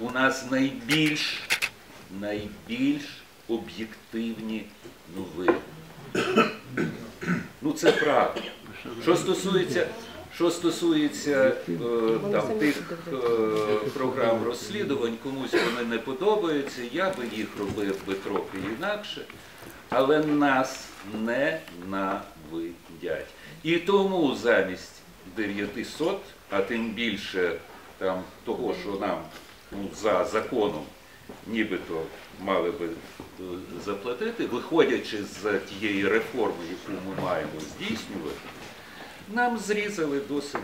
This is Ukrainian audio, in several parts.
у нас найбільш, найбільш об'єктивні новини. Ну це правда. Що стосується, що стосується е, там, тих е, програм розслідувань, комусь вони не подобаються, я би їх робив би трохи інакше, але нас не навидять. І тому замість 900, а тим більше там, того, що нам ну, за законом нібито мали би е, заплатити, виходячи з тієї реформи, яку ми маємо здійснювати, нам зрізали до 700.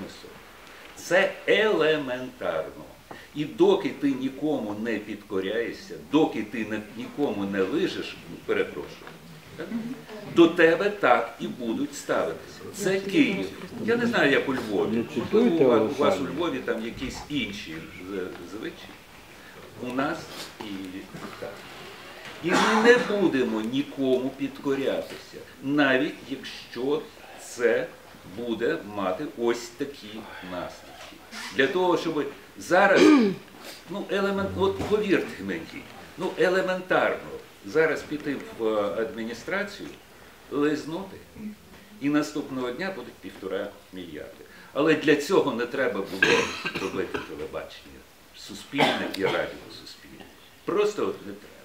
Це елементарно. І доки ти нікому не підкоряєшся, доки ти нікому не лижеш, перепрошую, так? До тебе так і будуть ставитися. Це Київ. Я не знаю, як у Львові. Можливо, у вас- у вас у Львові там якісь інші звичаї. У нас і так. І ми не будемо нікому підкорятися, навіть якщо це буде мати ось такі наслідки. Для того, щоб зараз, ну, елемент, от повірте мені, ну елементарно зараз піти в е, адміністрацію, лизнути, і наступного дня будуть півтора мільярди. Але для цього не треба було робити телебачення суспільне і радіо суспільне. Просто от не треба.